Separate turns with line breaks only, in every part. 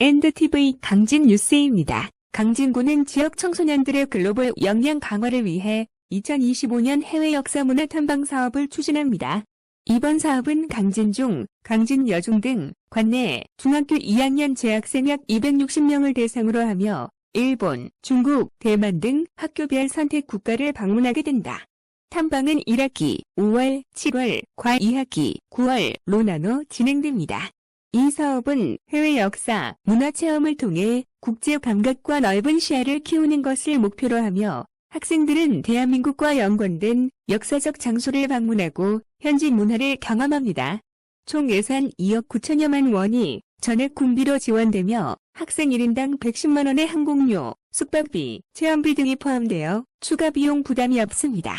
엔드TV 강진 뉴스입니다. 강진구는 지역 청소년들의 글로벌 역량 강화를 위해 2025년 해외 역사 문화 탐방 사업을 추진합니다. 이번 사업은 강진 중, 강진 여중 등 관내 중학교 2학년 재학생 약 260명을 대상으로 하며 일본, 중국, 대만 등 학교별 선택 국가를 방문하게 된다. 탐방은 1학기 5월, 7월, 과 2학기 9월로 나눠 진행됩니다. 이 사업은 해외 역사, 문화 체험을 통해 국제 감각과 넓은 시야를 키우는 것을 목표로 하며 학생들은 대한민국과 연관된 역사적 장소를 방문하고 현지 문화를 경험합니다. 총 예산 2억 9천여만 원이 전액 군비로 지원되며 학생 1인당 110만 원의 항공료, 숙박비, 체험비 등이 포함되어 추가 비용 부담이 없습니다.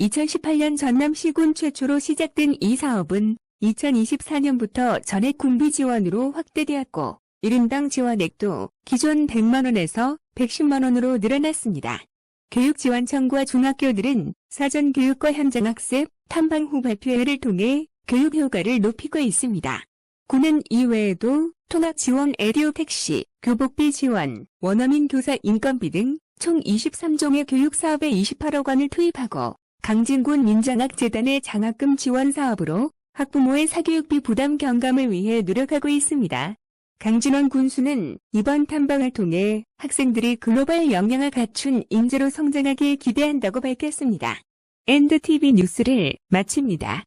2018년 전남시군 최초로 시작된 이 사업은 2024년부터 전액 군비 지원으로 확대되었고 1인당 지원액도 기존 100만원에서 110만원으로 늘어났습니다. 교육지원청과 중학교들은 사전 교육과 현장 학습, 탐방 후 발표회를 통해 교육 효과를 높이고 있습니다. 군은 이외에도 통학 지원 에듀 택시, 교복비 지원, 원어민 교사 인건비 등 총 23종의 교육 사업에 28억 원을 투입하고 강진군 민장학재단의 장학금 지원 사업으로 학부모의 사교육비 부담 경감을 위해 노력하고 있습니다. 강진원 군수는 이번 탐방을 통해 학생들이 글로벌 역량을 갖춘 인재로 성장하길 기대한다고 밝혔습니다. 엔드TV 뉴스를 마칩니다.